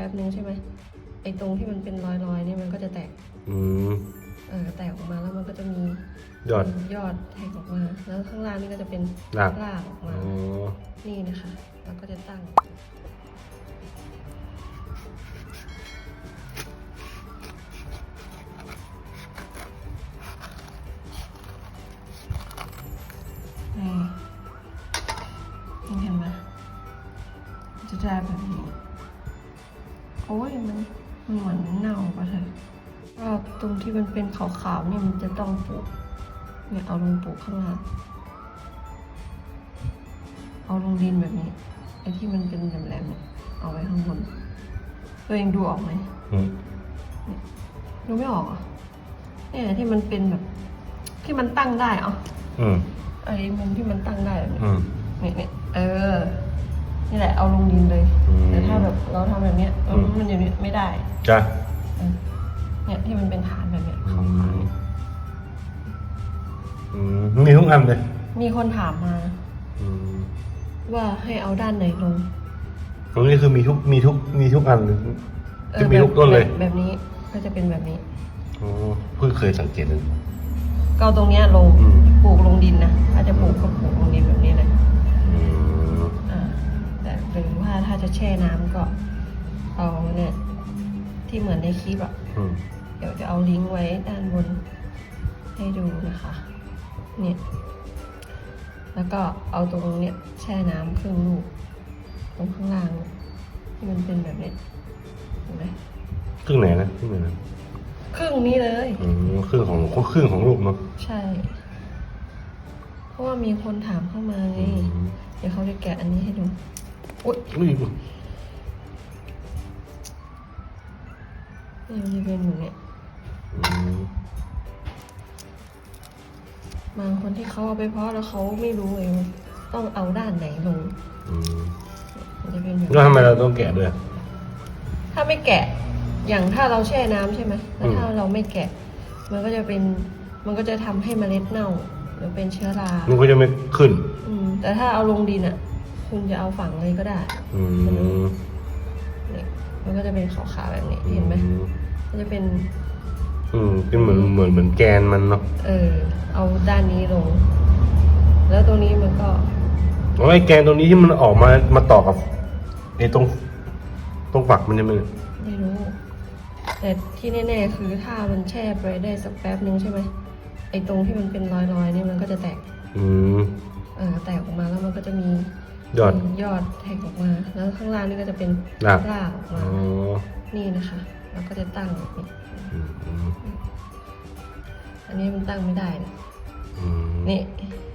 ป๊บนึงใช่ไหมไอ้ตรงที่มันเป็นรอยๆนี่มันก็จะแตกอืมเออแตกออกมาแล้วมันก็จะมียอด ยอดแทงออกมา แล้วข้างล่างนี่ก็จะเป็นรากรากออกอ๋มาอนี่นะคะเราก็จะตั้ง นี่นี่เห็นไหมจะได้แบบนี้ โอ้ยมันมันเหมือนเน่าปะเถอะก็ตรงที่มันเป็นขาวๆเนี่ยมันจะต้องปลูกเนี่ยเอาลงปลูกข้างล่างเอาลงดินแบบนี้ไอ้ที่มันเป็นแหลมๆเนี่ยเอาไว้ข้างบน ตัวเองดูออกไหมอืมดูไม่ออกเหรอะเนี่ยที่มันเป็นแบบ ที่มันตั้งได้เอะอืมไอ้มุมที่มันตั้งได้แบบนี้อืมเนี่ยเนี่ยเออ นี่แหละเอาลงดินเลยอืมแต่ถ้าแบบ เราทำแบบเนี้ยอืม มันอย่างนี้ไม่ได้ จ้ะเออเนี่ยที่มันเป็นฐานแบบเนี้ยอืขาวมอืมมีทุกอันเลยๆมีคนถามมาอืมว่าให้เอาด้านไหนลงตรงนี้คือมีทุกมีทุกมีทุกอันเลย เออจะมีทุกต้นเลย แบบแบบนี้ก็จะเป็นแบบนี้อ๋อเพิ่งเคยสังเกตเลย ก็เอาตรงเนี้ยลงอืม ปลูกลงดินนะถ้าจะปลูกก็ปลูกลงดินแบบนี้เลย แช่น้ำก็เอาเนี่ยที่เหมือนในคลิปอะอืมเดี๋ยวจะเอาลิงก์ไว้ด้านบนให้ดูนะคะ เนี่ย แล้วก็เอาตรงเนี้ยแช่น้ำครึ่งลูกตรงข้างล่างเนี่ยที่มันเป็นแบบเนี้ยเห็นไหมครึ่งไหนนะครึ่งไหนนะครึ่งนี้เลย อืมครึ่งของครึ่งของลูกเนาะใช่ เพราะว่ามีคนถามเข้ามาไง อืมเดี๋ยวเขาจะแกะอันนี้ให้ดู อุ๊ยอุ้ยนี่มันจะเป็นแบบเนี้ยอืมบางคนที่เขาเอาไปเพาะแล้วเขาไม่รู้เองว่าต้องเอาด้านไหนลงอืมมันจะเป็นแบบแล้วทำไมเราต้องแกะด้วย ถ้าไม่แกะ อย่างถ้าเราแช่น้ำใช่ไหมแล้วถ้าอืมเราไม่แกะ มันก็จะเป็น มันก็จะทำให้เมล็ดเน่า หรือเป็นเชื้อรา มันก็จะไม่ขึ้น อืมแต่ถ้าเอาลงดินอะ คุณจะเอาฝังเลยก็ได้อืมนี่มันก็จะเป็นขาวๆแบบนี้เห็นไหมมันจะเป็น อืมเป็นเหมือนเหมือนเหมือนแกนมันเนาะเออ เอาด้านนี้ลง แล้วตรงนี้มันก็อ๋อไอ้แกนตรงนี้ที่มันออกมามาต่อกับไอ้ตรงตรงฝักมันจะมันไม่รู้ แต่ที่แน่ๆคือถ้ามันแช่ไปได้สักแป๊บนึงใช่ไหมไอ้ตรงที่มันเป็นรอยๆนี่มันก็จะแตก อืมเออแตกออกมาแล้วมันก็จะมี ยอด ยอดแทงออกมา แล้วข้างล่างนี่ก็จะเป็นราก รากออกอ๋มาอนี่นะคะ เราก็จะตั้งแบบนี้อืมอืมอันนี้มันตั้งไม่ได้นะอืมนี่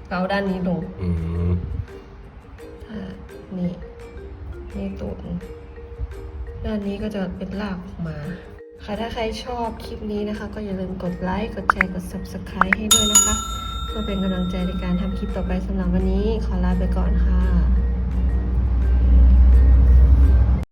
เราเอาด้านนี้ลงอืมถ้านี่ นี่ตูดด้านนี้ก็จะเป็นรากออกมา ค่ะถ้าใครชอบคลิปนี้นะคะ ก็อย่าลืมกดไลค์ กดแชร์ กด subscribe ให้ด้วยนะคะเพื่อเป็นกำลังใจในการทำคลิปต่อไปสำหรับวันนี้ ขอลาไปก่อนค่ะ